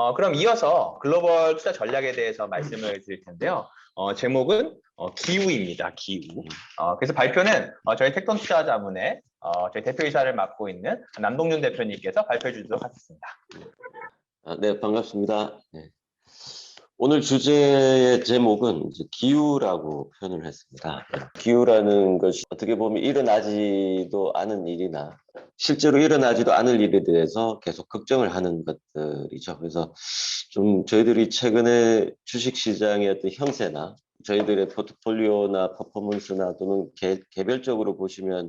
어, 그럼 이어서 글로벌 투자 전략에 대해서 말씀을 드릴 텐데요. 어, 제목은 어, 기우입니다. 기우. 어, 그래서 발표는 어, 저희 택돈 투자 자문의 어, 저희 대표이사를 맡고 있는 남동윤 대표님께서 발표해 주도록 하겠습니다. 아, 네, 반갑습니다. 네. 오늘 주제의 제목은 기후라고 표현을 했습니다. 기후라는 것이 어떻게 보면 일어나지도 않은 일이나 실제로 일어나지도 않을 일에 대해서 계속 걱정을 하는 것들이죠. 그래서 좀 저희들이 최근에 주식시장의 어떤 형세나 저희들의 포트폴리오나 퍼포먼스나 또는 개, 개별적으로 보시면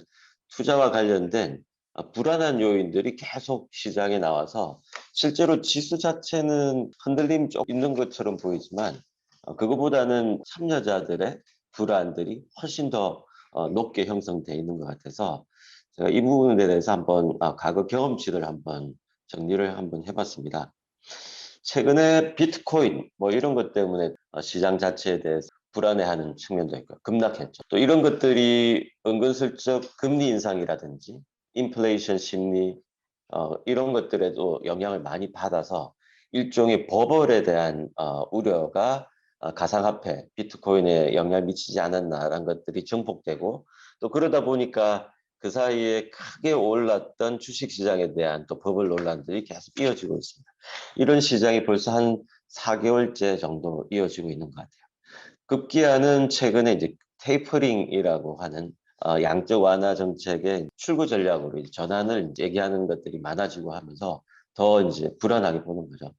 투자와 관련된 아, 불안한 요인들이 계속 시장에 나와서 실제로 지수 자체는 흔들림이 좀 있는 것처럼 보이지만 어, 그거보다는 참여자들의 불안들이 훨씬 더 어, 높게 형성되어 있는 것 같아서 제가 이 부분에 대해서 한번 아, 과거 경험치를 한번 정리를 한번 해봤습니다. 최근에 비트코인 뭐 이런 것 때문에 어, 시장 자체에 대해서 불안해하는 측면도 있고 급락했죠. 또 이런 것들이 은근슬쩍 금리 인상이라든지 인플레이션 심리 어, 이런 것들에도 영향을 많이 받아서 일종의 버블에 대한 어, 우려가 어, 가상화폐, 비트코인에 영향을 미치지 않았나라는 것들이 증폭되고 또 그러다 보니까 그 사이에 크게 올랐던 주식시장에 대한 또 버블 논란들이 계속 이어지고 있습니다. 이런 시장이 벌써 한 4개월째 정도 이어지고 있는 것 같아요. 급기야는 최근에 이제 테이퍼링이라고 하는 어, 양적 완화 정책의 출구 전략으로 전환을 얘기하는 것들이 많아지고 하면서 더 이제 불안하게 보는 거죠.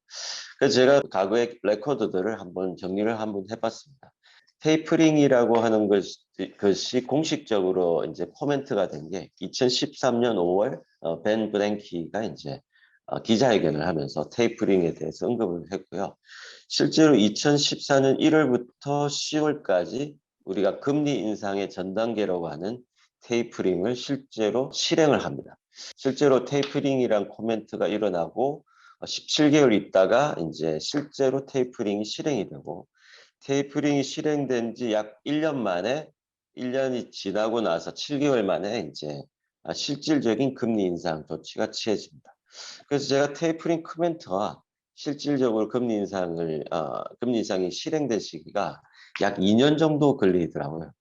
그래서 제가 과거의 레코드들을 한번 정리를 한번 해봤습니다. 테이퍼링이라고 하는 것이, 것이 공식적으로 이제 코멘트가 된 게 2013년 5월 어, 벤 브랭키가 이제 어, 기자회견을 하면서 테이퍼링에 대해서 언급을 했고요. 실제로 2014년 1월부터 10월까지 우리가 금리 인상의 전 단계라고 하는 테이프링을 실제로 실행을 합니다. 실제로 테이프링이란 코멘트가 일어나고 17개월 있다가 이제 실제로 테이프링이 실행이 되고 테이프링이 실행된 지 약 1년 만에 1년이 지나고 나서 7개월 만에 이제 실질적인 금리 인상 조치가 취해집니다. 그래서 제가 테이프링 코멘트와 실질적으로 금리 인상을 어, 금리 인상이 실행된 시기가 약 2년 정도 걸리더라고요.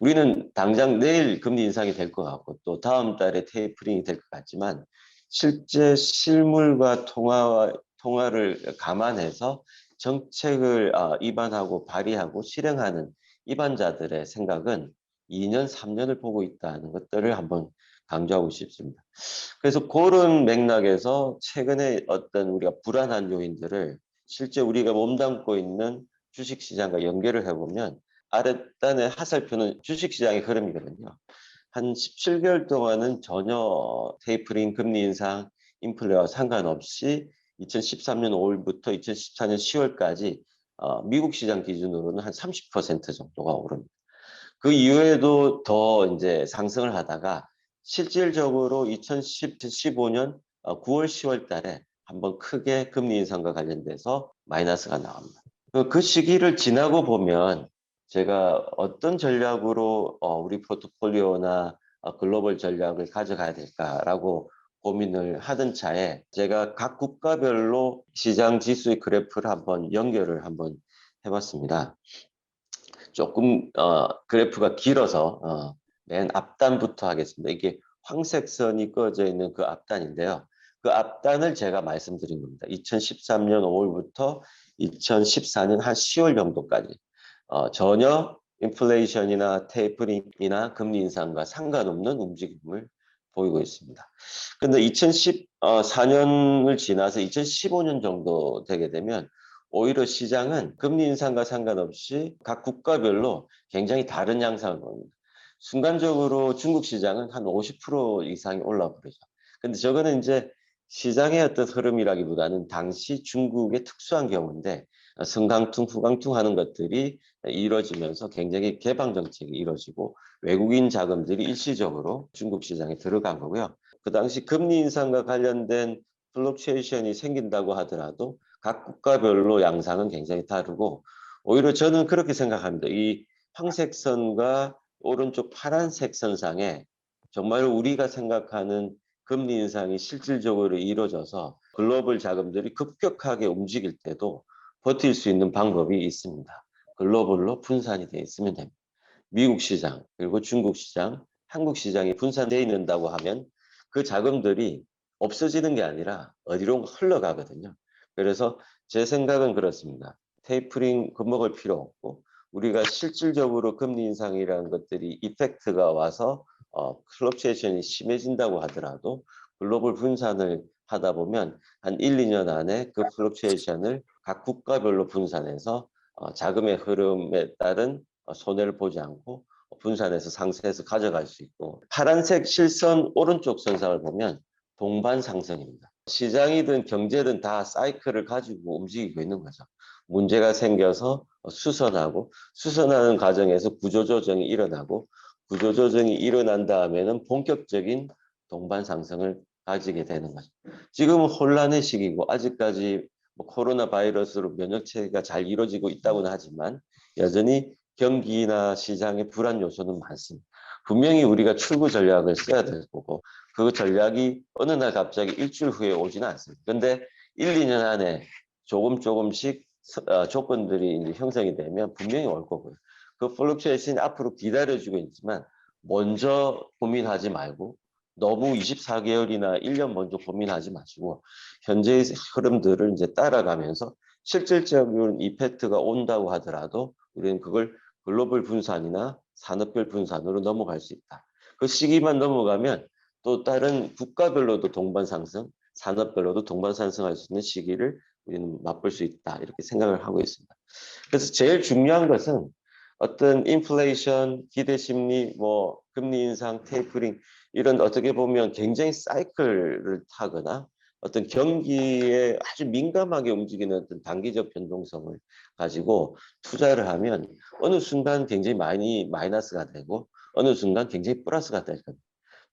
우리는 당장 내일 금리 인상이 될 것 같고 또 다음 달에 테이프링이 될 것 같지만 실제 실물과 통화와 통화를 감안해서 정책을 어, 입안하고 발의하고 실행하는 입안자들의 생각은 2년, 3년을 보고 있다는 것들을 한번 강조하고 싶습니다. 그래서 그런 맥락에서 최근에 어떤 우리가 불안한 요인들을 실제 우리가 몸담고 있는 주식시장과 연결을 해보면 아랫단의 하살표는 주식시장의 흐름이거든요. 한 17개월 동안은 전혀 테이프링 금리 인상 인플레와 상관없이 2013년 5월부터 2014년 10월까지 어, 미국 시장 기준으로는 한 30% 정도가 오릅니다. 그 이후에도 더 이제 상승을 하다가 실질적으로 2015년 9월 10월 달에 한번 크게 금리 인상과 관련돼서 마이너스가 나옵니다. 그 시기를 지나고 보면 제가 어떤 전략으로 우리 포트폴리오나 글로벌 전략을 가져가야 될까라고 고민을 하던 차에 제가 각 국가별로 시장 지수의 그래프를 한번 연결을 한번 해봤습니다. 조금 어, 그래프가 길어서 어, 맨 앞단부터 하겠습니다. 이게 황색 선이 꺼져 있는 그 앞단인데요. 그 앞단을 제가 말씀드린 겁니다. 2013년 5월부터 2014년 한 10월 정도까지 어, 전혀 인플레이션이나 테이퍼링이나 금리 인상과 상관없는 움직임을 보이고 있습니다. 근데 2014년을 지나서 2015년 정도 되게 되면 오히려 시장은 금리 인상과 상관없이 각 국가별로 굉장히 다른 양상을 보입니다. 순간적으로 중국 시장은 한 50% 이상이 올라 버리죠. 근데 저거는 이제 시장의 어떤 흐름이라기보다는 당시 중국의 특수한 경우인데 승강퉁, 후강퉁 하는 것들이 이루어지면서 굉장히 개방 정책이 이루어지고 외국인 자금들이 일시적으로 중국 시장에 들어간 거고요. 그 당시 금리 인상과 관련된 플록체이션이 생긴다고 하더라도 각 국가별로 양상은 굉장히 다르고 오히려 저는 그렇게 생각합니다. 이 황색 선과 오른쪽 파란색 선상에 정말 우리가 생각하는 금리 인상이 실질적으로 이루어져서 글로벌 자금들이 급격하게 움직일 때도 버틸 수 있는 방법이 있습니다. 글로벌로 분산이 되어 있으면 됩니다. 미국 시장, 그리고 중국 시장, 한국 시장이 분산되어 있는다고 하면 그 자금들이 없어지는 게 아니라 어디로 흘러가거든요. 그래서 제 생각은 그렇습니다. 테이프링 겁먹을 필요 없고 우리가 실질적으로 금리 인상이라는 것들이 이펙트가 와서 어, 플럭체이션이 심해진다고 하더라도 글로벌 분산을 하다 보면 한 1, 2년 안에 그 플럭체이션을 각 국가별로 분산해서 어, 자금의 흐름에 따른 어, 손해를 보지 않고 분산해서 상세해서 가져갈 수 있고 파란색 실선 오른쪽 선상을 보면 동반 상승입니다. 시장이든 경제든 다 사이클을 가지고 움직이고 있는 거죠. 문제가 생겨서 수선하고 수선하는 과정에서 구조조정이 일어나고 구조조정이 일어난 다음에는 본격적인 동반 상승을 가지게 되는 거죠. 지금은 혼란의 시기고 아직까지 뭐 코로나 바이러스로 면역 체계가 잘 이루어지고 있다고는 하지만 여전히 경기나 시장의 불안 요소는 많습니다. 분명히 우리가 출구 전략을 써야 될 거고 그 전략이 어느 날 갑자기 일주일 후에 오지는 않습니다. 근데 1, 2년 안에 조금 조금씩 서- 어, 조건들이 형성이 되면 분명히 올 거고요. 그 플럭츄에이션이 앞으로 기다려주고 있지만 먼저 고민하지 말고 너무 24개월이나 1년 먼저 고민하지 마시고 현재의 흐름들을 이제 따라가면서 실질적인 이펙트가 온다고 하더라도 우리는 그걸 글로벌 분산이나 산업별 분산으로 넘어갈 수 있다. 그 시기만 넘어가면 또 다른 국가별로도 동반 상승, 산업별로도 동반 상승할 수 있는 시기를 우리는 맛볼 수 있다. 이렇게 생각을 하고 있습니다. 그래서 제일 중요한 것은 어떤 인플레이션, 기대 심리, 뭐 금리 인상, 테이프링 이런 어떻게 보면 굉장히 사이클을 타거나 어떤 경기에 아주 민감하게 움직이는 어떤 단기적 변동성을 가지고 투자를 하면 어느 순간 굉장히 많이 마이너스가 되고 어느 순간 굉장히 플러스가 될 겁니다.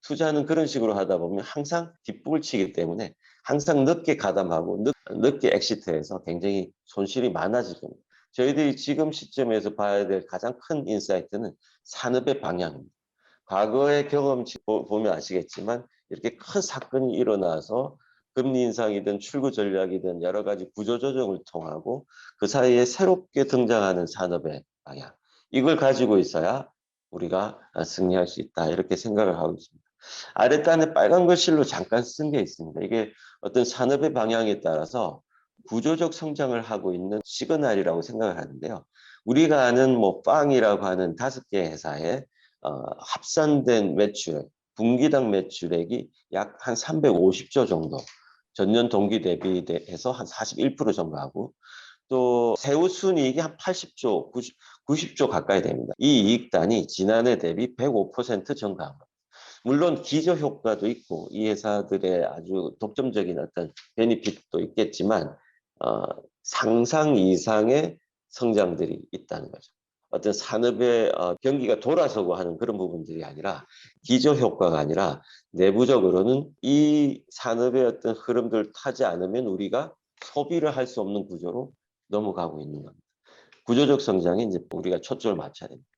투자는 그런 식으로 하다 보면 항상 뒷북을 치기 때문에 항상 늦게 가담하고 늦, 늦게 엑시트해서 굉장히 손실이 많아질 겁니다. 저희들이 지금 시점에서 봐야 될 가장 큰 인사이트는 산업의 방향입니다. 과거의 경험치 보- 보면 아시겠지만 이렇게 큰 사건이 일어나서 금리 인상이든 출구 전략이든 여러 가지 구조 조정을 통하고 그 사이에 새롭게 등장하는 산업의 방향 이걸 가지고 있어야 우리가 승리할 수 있다 이렇게 생각을 하고 있습니다. 아래단에 빨간 글씨로 잠깐 쓴 게 있습니다. 이게 어떤 산업의 방향에 따라서 구조적 성장을 하고 있는 시그널이라고 생각을 하는데요. 우리가 아는 뭐 빵이라고 하는 다섯 개 회사의 어, 합산된 매출액, 분기당 매출액이 약 한 350조 정도, 전년 동기 대비해서 한 41% 정도하고 또 세후 순이익이 한 80조, 90, 90조 가까이 됩니다. 이 이익단이 지난해 대비 105% 증가한 겁니다. 물론 기저 효과도 있고 이 회사들의 아주 독점적인 어떤 베니핏도 있겠지만 어, 상상 이상의 성장들이 있다는 거죠. 어떤 산업의 어, 경기가 돌아서고 하는 그런 부분들이 아니라 기저 효과가 아니라 내부적으로는 이 산업의 어떤 흐름들을 타지 않으면 우리가 소비를 할 수 없는 구조로 넘어가고 있는 겁니다. 구조적 성장에 이제 우리가 초점을 맞춰야 됩니다.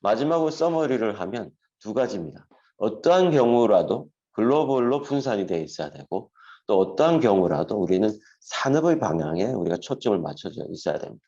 마지막으로 서머리를 하면 두 가지입니다. 어떠한 경우라도 글로벌로 분산이 돼 있어야 되고 또 어떠한 경우라도 우리는 산업의 방향에 우리가 초점을 맞춰져 있어야 됩니다.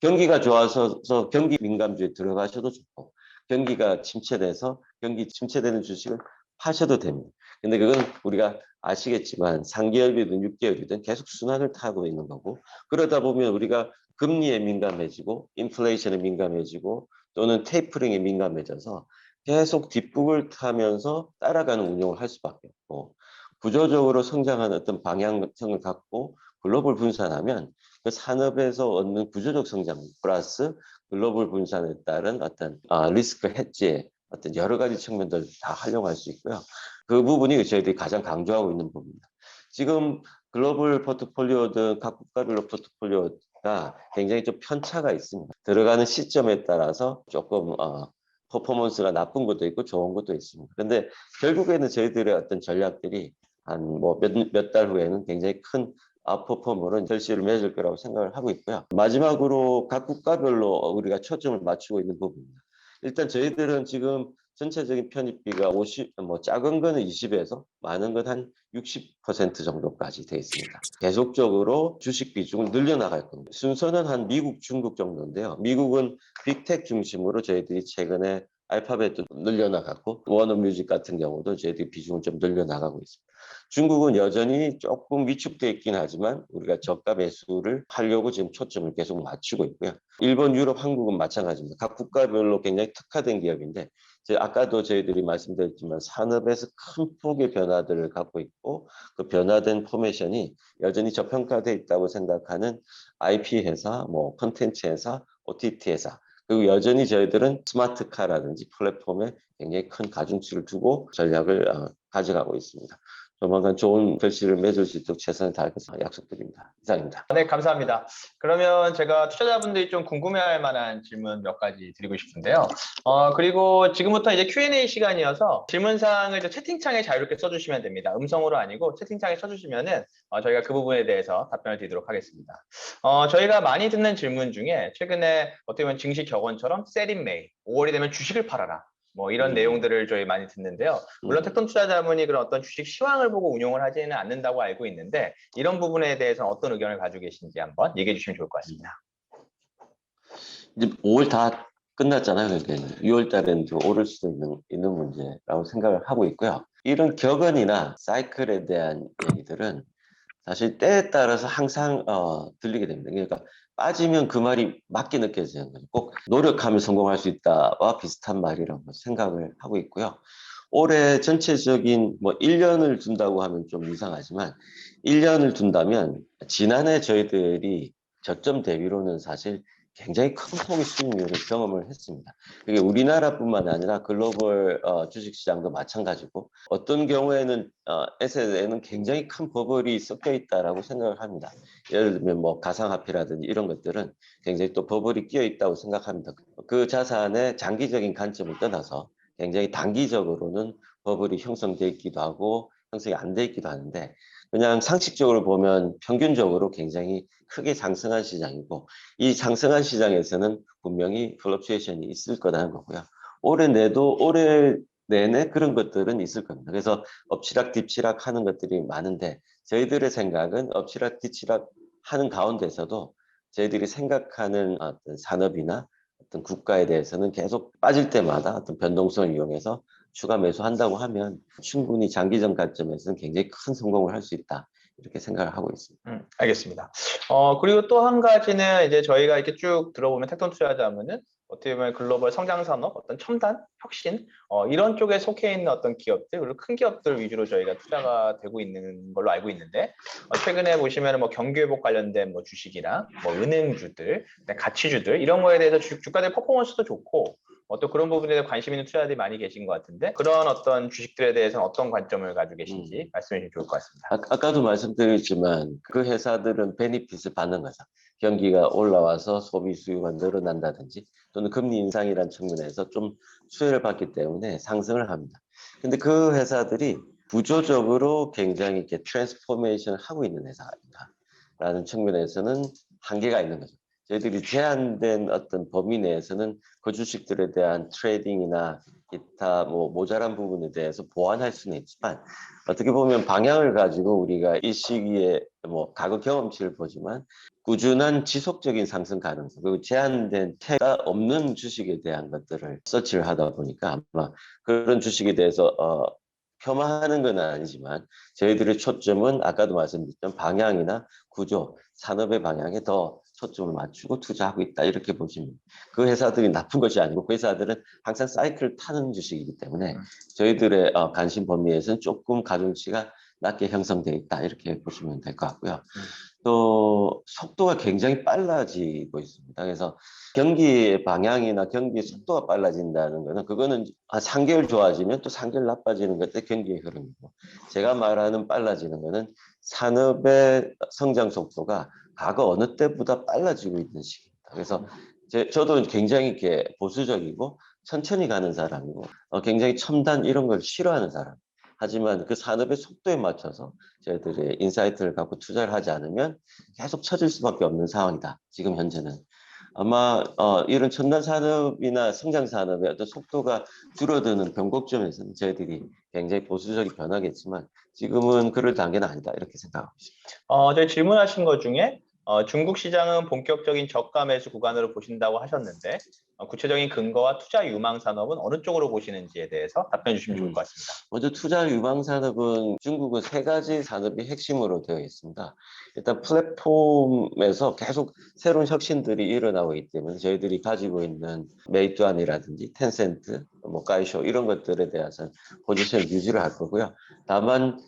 경기가 좋아서 경기 민감주에 들어가셔도 좋고 경기가 침체돼서 경기 침체되는 주식을 파셔도 됩니다. 근데 그건 우리가 아시겠지만 3개월이든 6개월이든 계속 순환을 타고 있는 거고 그러다 보면 우리가 금리에 민감해지고 인플레이션에 민감해지고 또는 테이퍼링에 민감해져서 계속 뒷북을 타면서 따라가는 운용을 할 수밖에 없고 구조적으로 성장하는 어떤 방향성을 갖고 글로벌 분산하면 그 산업에서 얻는 구조적 성장 플러스 글로벌 분산에 따른 어떤 아, 리스크 해지의 어떤 여러 가지 측면들 다 활용할 수 있고요. 그 부분이 저희들이 가장 강조하고 있는 부분입니다. 지금 글로벌 포트폴리오든 각 국가별로 포트폴리오가 굉장히 좀 편차가 있습니다. 들어가는 시점에 따라서 조금 어, 퍼포먼스가 나쁜 것도 있고 좋은 것도 있습니다. 근데 결국에는 저희들의 어떤 전략들이 한뭐몇달 후에는 굉장히 큰 아웃퍼폼으로 결실을 맺을 거라고 생각을 하고 있고요. 마지막으로 각 국가별로 우리가 초점을 맞추고 있는 부분입니다. 일단 저희들은 지금 전체적인 편입비가 50, 뭐 작은 거는 20에서 많은 건 한 60% 정도까지 돼 있습니다. 계속적으로 주식 비중을 늘려나갈 겁니다. 순서는 한 미국, 중국 정도인데요. 미국은 빅텍 중심으로 저희들이 최근에 알파벳도 늘려나갔고 워너뮤직 같은 경우도 저희들이 비중을 좀 늘려나가고 있습니다. 중국은 여전히 조금 위축돼 있긴 하지만 우리가 저가 매수를 하려고 지금 초점을 계속 맞추고 있고요. 일본, 유럽, 한국은 마찬가지입니다. 각 국가별로 굉장히 특화된 기업인데 제 아까도 저희들이 말씀드렸지만 산업에서 큰 폭의 변화들을 갖고 있고 그 변화된 포메이션이 여전히 저평가돼 있다고 생각하는 IP 회사, 뭐 컨텐츠 회사, OTT 회사 그리고 여전히 저희들은 스마트카라든지 플랫폼에 굉장히 큰 가중치를 두고 전략을 어, 가져가고 있습니다. 조만간 좋은 결실을 맺을 수 있도록 최선을 다하겠습니다. 약속드립니다. 이상입니다. 네, 감사합니다. 그러면 제가 투자자분들이 좀 궁금해할 만한 질문 몇 가지 드리고 싶은데요. 어, 그리고 지금부터 이제 Q&A 시간이어서 질문사항을 저 채팅창에 자유롭게 써주시면 됩니다. 음성으로 아니고 채팅창에 써주시면은 어, 저희가 그 부분에 대해서 답변을 드리도록 하겠습니다. 어, 저희가 많이 듣는 질문 중에 최근에 어떻게 보면 증시 격언처럼 셀인 메이, 5월이 되면 주식을 팔아라. 뭐 이런 음. 내용들을 저희 많이 듣는데요. 물론 음. 택톤 투자자분이 그런 어떤 주식 시황을 보고 운용을 하지는 않는다고 알고 있는데 이런 부분에 대해서 어떤 의견을 가지고 계신지 한번 얘기해 주시면 좋을 것 같습니다. 이제 5월 다 끝났잖아요. 그러니까 6월 달에는 더 오를 수도 있는, 있는 문제라고 생각을 하고 있고요. 이런 격언이나 사이클에 대한 얘기들은 사실 때에 따라서 항상 어, 들리게 됩니다. 그러니까 빠지면 그 말이 맞게 느껴지는 거죠. 꼭 노력하면 성공할 수 있다와 비슷한 말이라고 생각을 하고 있고요. 올해 전체적인 뭐 1년을 둔다고 하면 좀 이상하지만 1년을 둔다면 지난해 저희들이 저점 대비로는 사실 굉장히 큰 폭의 수익률을 경험을 했습니다. 그게 우리나라뿐만 아니라 글로벌 어, 주식시장도 마찬가지고 어떤 경우에는 어, 에셋에는 굉장히 큰 버블이 섞여 있다라고 생각을 합니다. 예를 들면 뭐 가상화폐라든지 이런 것들은 굉장히 또 버블이 끼어 있다고 생각합니다. 그 자산의 장기적인 관점을 떠나서 굉장히 단기적으로는 버블이 형성돼 있기도 하고 형성이 안 돼 있기도 하는데 그냥 상식적으로 보면 평균적으로 굉장히 크게 상승한 시장이고 이 상승한 시장에서는 분명히 플럭추에이션이 있을 거라는 거고요. 올해 내도 올해 내내 그런 것들은 있을 겁니다. 그래서 엎치락 뒤치락 하는 것들이 많은데 저희들의 생각은 엎치락 뒤치락 하는 가운데서도 저희들이 생각하는 어떤 산업이나 어떤 국가에 대해서는 계속 빠질 때마다 어떤 변동성을 이용해서 추가 매수한다고 하면 충분히 장기적 관점에서는 굉장히 큰 성공을 할 수 있다. 이렇게 생각을 하고 있습니다. 음, 알겠습니다. 어, 그리고 또 한 가지는 이제 저희가 이렇게 쭉 들어보면 택톤 투자자면은 어떻게 보면 글로벌 성장 산업, 어떤 첨단, 혁신, 어, 이런 쪽에 속해 있는 어떤 기업들, 그리고 큰 기업들 위주로 저희가 투자가 되고 있는 걸로 알고 있는데, 어, 최근에 보시면은 뭐 경기 회복 관련된 뭐 주식이나 뭐 은행주들, 그다음에 가치주들, 이런 거에 대해서 주, 주가들 퍼포먼스도 좋고, 어, 또 그런 부분에 대해 관심 있는 투자자들이 많이 계신 것 같은데, 그런 어떤 주식들에 대해서는 어떤 관점을 가지고 계신지 말씀해 주시면 좋을 것 같습니다. 아, 아까도 말씀드렸지만 그 회사들은 베니핏을 받는 거죠. 경기가 올라와서 소비 수요가 늘어난다든지 또는 금리 인상이라는 측면에서 좀 수혜를 받기 때문에 상승을 합니다. 근데 그 회사들이 구조적으로 굉장히 이렇게 트랜스포메이션을 하고 있는 회사라는 측면에서는 한계가 있는 거죠. 저희들이 제한된 어떤 범위 내에서는 그 주식들에 대한 트레이딩이나 기타 뭐 모자란 부분에 대해서 보완할 수는 있지만 어떻게 보면 방향을 가지고 우리가 이 시기에 뭐 과거 경험치를 보지만 꾸준한 지속적인 상승 가능성 그리고 제한된 태가 없는 주식에 대한 것들을 서치를 하다 보니까 아마 그런 주식에 대해서 어, 폄하하는 건 아니지만 저희들의 초점은 아까도 말씀드렸던 방향이나 구조, 산업의 방향에 더 초점을 맞추고 투자하고 있다 이렇게 보시면 그 회사들이 나쁜 것이 아니고 그 회사들은 항상 사이클을 타는 주식이기 때문에 음. 저희들의 어, 관심 범위에서는 조금 가중치가 낮게 형성되어 있다 이렇게 보시면 될 것 같고요. 또 속도가 굉장히 빨라지고 있습니다. 그래서 경기의 방향이나 경기의 속도가 빨라진다는 거는 그거는 한 3개월 좋아지면 또 3개월 나빠지는 것때 경기의 흐름이고 제가 말하는 빨라지는 거는 산업의 성장 속도가 과거 어느 때보다 빨라지고 있는 시기입니다. 그래서 제, 저도 굉장히 이렇게 보수적이고 천천히 가는 사람이고 어, 굉장히 첨단 이런 걸 싫어하는 사람. 하지만 그 산업의 속도에 맞춰서 저희들이 인사이트를 갖고 투자를 하지 않으면 계속 처질 수밖에 없는 상황이다. 지금 현재는. 아마 어, 이런 첨단 산업이나 성장 산업의 어떤 속도가 줄어드는 변곡점에서는 저희들이 굉장히 보수적인 변화겠지만 지금은 그럴 단계는 아니다 이렇게 생각하고 있습니다. 어, 저희 질문하신 것 중에 어, 중국 시장은 본격적인 저가 매수 구간으로 보신다고 하셨는데 어, 구체적인 근거와 투자 유망 산업은 어느 쪽으로 보시는지에 대해서 답변해 주시면 좋을 것 같습니다. 먼저 투자 유망 산업은 중국은 세 가지 산업이 핵심으로 되어 있습니다. 일단 플랫폼에서 계속 새로운 혁신들이 일어나고 있기 때문에 저희들이 가지고 있는 메이투안이라든지 텐센트, 뭐 가이쇼 이런 것들에 대해서는 포지션을 유지를 할 거고요. 다만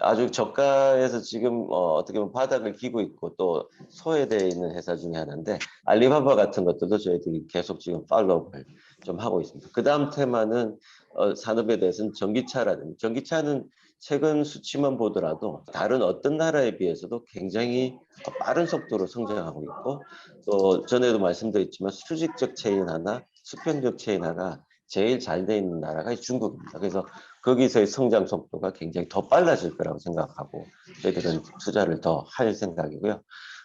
아주 저가에서 지금 어, 어떻게 보면 바닥을 기고 있고 또 소외되어 있는 회사 중에 하나인데 알리바바 같은 것들도 저희들이 계속 지금 팔로우를 좀 하고 있습니다. 그 다음 테마는 어, 산업에 대해서는 전기차라든지 전기차는 최근 수치만 보더라도 다른 어떤 나라에 비해서도 굉장히 빠른 속도로 성장하고 있고 또 전에도 말씀드렸지만 수직적 체인 하나, 수평적 체인 하나 제일 잘 돼 있는 나라가 중국입니다. 그래서 거기서의 성장 속도가 굉장히 더 빨라질 거라고 생각하고 저희들은 투자를 더 할 생각이고요.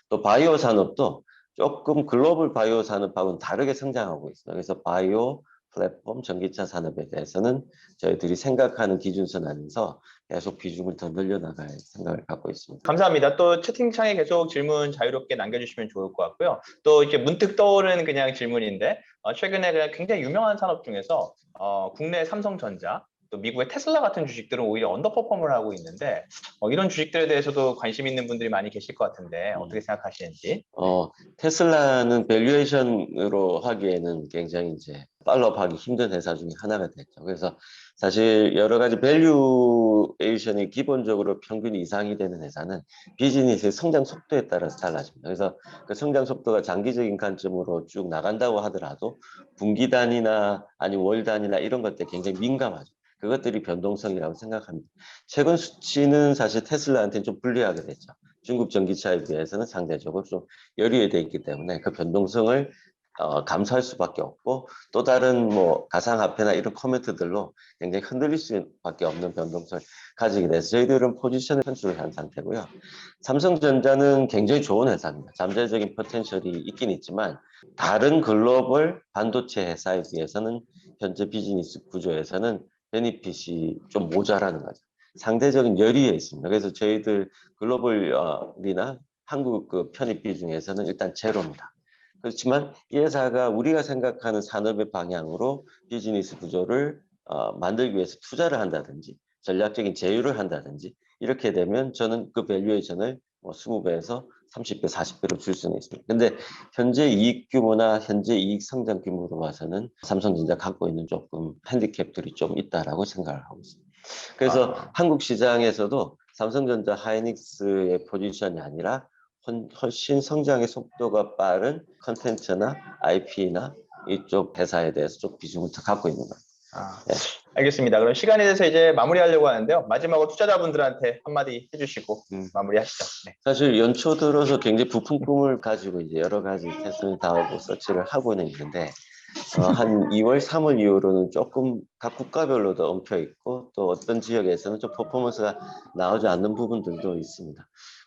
또 바이오 산업도 조금 글로벌 바이오 산업하고는 다르게 성장하고 있습니다. 그래서 바이오 플랫폼 전기차 산업에 대해서는 저희들이 생각하는 기준선 안에서 계속 비중을 더 늘려나갈 생각을 갖고 있습니다. 감사합니다. 또 채팅창에 계속 질문 자유롭게 남겨주시면 좋을 것 같고요. 또 이렇게 문득 떠오르는 그냥 질문인데 어, 최근에 그냥 굉장히 유명한 산업 중에서 어, 국내 삼성전자 또 미국의 테슬라 같은 주식들은 오히려 언더퍼폼을 하고 있는데 어, 이런 주식들에 대해서도 관심 있는 분들이 많이 계실 것 같은데 어떻게 생각하시는지 어, 테슬라는 밸류에이션으로 하기에는 굉장히 이제 팔로업하기 힘든 회사 중에 하나가 됐죠. 그래서 사실 여러 가지 밸류에이션이 기본적으로 평균 이상이 되는 회사는 비즈니스의 성장 속도에 따라서 달라집니다. 그래서 그 성장 속도가 장기적인 관점으로 쭉 나간다고 하더라도 분기 단위나 아니면 월 단위나 이런 것들 굉장히 민감하죠. 그것들이 변동성이라고 생각합니다. 최근 수치는 사실 테슬라한테는 좀 불리하게 됐죠. 중국 전기차에 비해서는 상대적으로 좀 열의돼 있기 때문에 그 변동성을 어, 감수할 수밖에 없고 또 다른 뭐 가상화폐나 이런 코멘트들로 굉장히 흔들릴 수밖에 없는 변동성을 가지게 돼서 저희들은 포지션을 편출을 한 상태고요. 삼성전자는 굉장히 좋은 회사입니다. 잠재적인 포텐셜이 있긴 있지만 다른 글로벌 반도체 회사에 비해서는 현재 비즈니스 구조에서는 베니핏이 좀 모자라는 거죠. 상대적인 열의에 있습니다. 그래서 저희들 글로벌이나 한국 그 편입비 중에서는 일단 제로입니다. 그렇지만 이 회사가 우리가 생각하는 산업의 방향으로 비즈니스 구조를 어, 만들기 위해서 투자를 한다든지 전략적인 제휴를 한다든지 이렇게 되면 저는 그 밸류에이션을 뭐 20배에서 30배, 40배로 줄 수는 있습니다. 근데 현재 이익 규모나 현재 이익 성장 규모로 봐서는 삼성전자 갖고 있는 조금 핸디캡들이 좀 있다라고 생각을 하고 있습니다. 그래서 아. 한국 시장에서도 삼성전자 하이닉스의 포지션이 아니라 훨- 훨씬 성장의 속도가 빠른 컨텐츠나 IP나 이쪽 회사에 대해서 좀 비중을 더 갖고 있는 거예요. 아, 네. 알겠습니다. 그럼 시간이 돼서 이제 마무리하려고 하는데요. 마지막으로 투자자분들한테 한마디 해주시고 음. 마무리하시죠. 네. 사실 연초 들어서 굉장히 부푼 꿈을 가지고 이제 여러 가지 테스트를 다 하고 서치를 하고는 있는데 어, 한 2월, 3월 이후로는 조금 각 국가별로도 엉켜 있고 또 어떤 지역에서는 좀 퍼포먼스가 나오지 않는 부분들도 있습니다.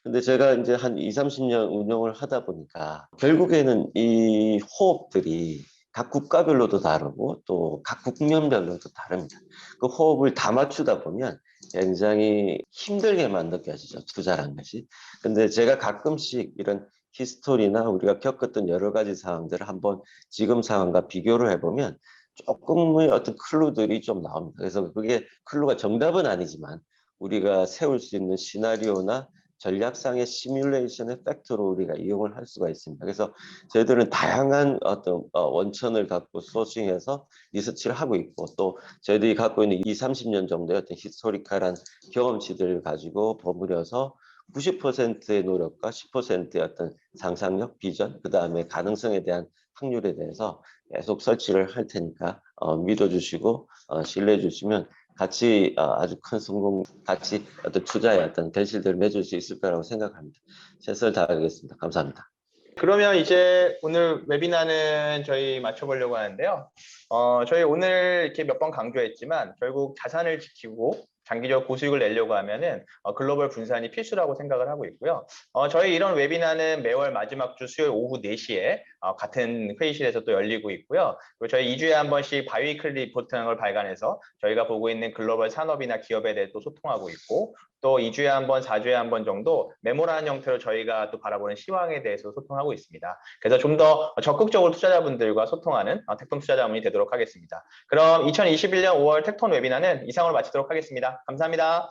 근데 제가 이제 한 2, 30년 운영을 하다 보니까 결국에는 이 호흡들이 각 국가별로도 다르고 또 각 국면별로도 다릅니다. 그 호흡을 다 맞추다 보면 굉장히 힘들게만 느껴지죠. 투자라는 것이. 근데 제가 가끔씩 이런 히스토리나 우리가 겪었던 여러 가지 상황들을 한번 지금 상황과 비교를 해보면 조금의 어떤 클루들이 좀 나옵니다. 그래서 그게 클루가 정답은 아니지만 우리가 세울 수 있는 시나리오나 전략상의 시뮬레이션의 팩터로 우리가 이용을 할 수가 있습니다. 그래서 저희들은 다양한 어떤 어, 원천을 갖고 소싱해서 리서치를 하고 있고 또 저희들이 갖고 있는 20, 30년 정도의 어떤 히스토리컬한 경험치들을 가지고 버무려서 90%의 노력과 10%의 어떤 상상력, 비전, 그 다음에 가능성에 대한 확률에 대해서 계속 설치를 할 테니까 어, 믿어주시고 어, 신뢰해 주시면 같이 어, 아주 큰 성공, 같이 어떤 투자의 어떤 결실들을 맺을 수 있을 거라고 생각합니다. 최선을 다하겠습니다. 감사합니다. 그러면 이제 오늘 웨비나는 저희 마쳐보려고 하는데요. 어, 저희 오늘 이렇게 몇 번 강조했지만 결국 자산을 지키고 장기적 고수익을 내려고 하면은 어, 글로벌 분산이 필수라고 생각을 하고 있고요. 어, 저희 이런 웨비나는 매월 마지막 주 수요일 오후 4시에 어, 같은 회의실에서 또 열리고 있고요. 그리고 저희 2주에 한 번씩 바이위클리 리포트라는 걸 발간해서 저희가 보고 있는 글로벌 산업이나 기업에 대해 또 소통하고 있고 또 2주에 한 번, 4주에 한 번 정도 메모라는 형태로 저희가 또 바라보는 시황에 대해서 소통하고 있습니다. 그래서 좀 더 적극적으로 투자자분들과 소통하는 어, 텍톤 투자자문이 되도록 하겠습니다. 그럼 2021년 5월 텍톤 웨비나는 이상으로 마치도록 하겠습니다. 감사합니다.